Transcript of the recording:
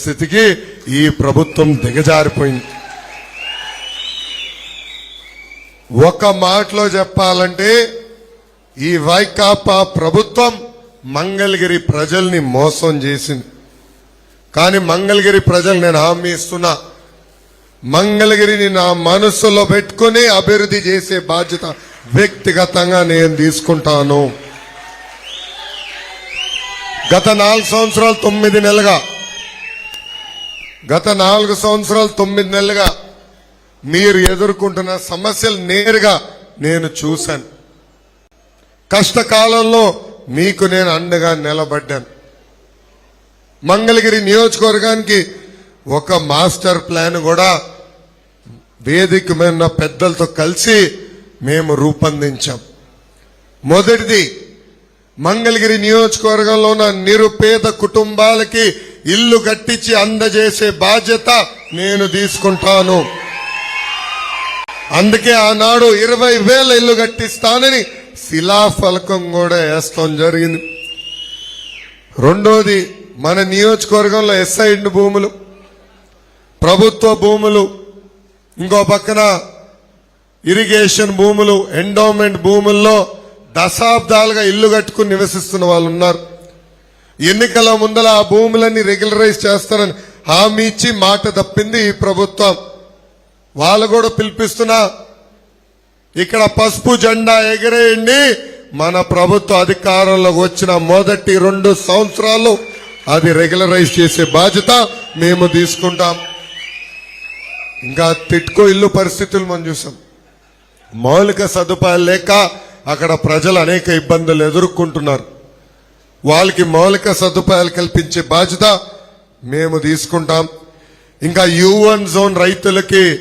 స్థితికి ఈ ప్రభుత్వం దిగజారిపోయింది. ఒక మాటలో చెప్పాలంటే ఈ వైకాపా ప్రభుత్వం మంగళగిరి ప్రజల్ని మోసం చేసింది. కానీ మంగళగిరి ప్రజలు నేను హామీ ఇస్తున్నా మంగళగిరిని నా మనసులో పెట్టుకుని అభివృద్ధి చేసే బాధ్యత వ్యక్తిగతంగా నేను తీసుకుంటాను. గత నాలుగు సంవత్సరాలు తొమ్మిది నెలగా గత నాలుగు సంవత్సరాలు తొమ్మిది నెలలుగా మీరు ఎదుర్కొంటున్న సమస్యలు నేరుగా నేను చూశాను. కష్టకాలంలో మీకు నేను అండగా నిలబడ్డాను. మంగళగిరి నియోజకవర్గానికి ఒక మాస్టర్ ప్లాన్ కూడా వేదిక మీద పెద్దలతో కలిసి మేము రూపొందించాం. మొదటిది మంగళగిరి నియోజకవర్గంలో ఉన్న నిరుపేద కుటుంబాలకి ఇల్లు కట్టించి అందజేసే బాధ్యత నేను తీసుకుంటాను. అందుకే ఆనాడు ఇరవై వేల ఇల్లు కట్టిస్తానని శిలాఫలకం కూడా వేస్తాం జరిగింది. రెండోది మన నియోజకవర్గంలో ఎస్ఐడ్ భూములు ప్రభుత్వ భూములు ఇంకో పక్కన ఇరిగేషన్ భూములు ఎండోమెంట్ భూముల్లో దశాబ్దాలుగా ఇల్లు కట్టుకుని నివసిస్తున్న వాళ్ళు ఉన్నారు ఎన్నికల ముందల ఆ భూములన్నీ రెగ్యులరైజ్ చేస్తారని హామీ ఇచ్చి మాట తప్పింది ఈ ప్రభుత్వం. వాళ్ళు కూడా పిలిపిస్తున్నా ఇక్కడ పసుపు జెండా ఎగిరేయండి మన ప్రభుత్వ అధికారంలోకి వచ్చిన మొదటి రెండు సంవత్సరాలు అది రెగ్యులరైజ్ చేసే బాధ్యత మేము తీసుకుంటాం. ఇంకా తిట్కో ఇల్లు పరిస్థితులు మనం చూసాం. మౌలిక సదుపాయాలు లేక అక్కడ ప్రజలు అనేక ఇబ్బందులు ఎదుర్కొంటున్నారు. వాళ్ళకి మౌలిక సదుపాయాలు కల్పించే బాధ్యత మేము తీసుకుంటాం. ఇంకా యూవన్ జోన్ రైతులకి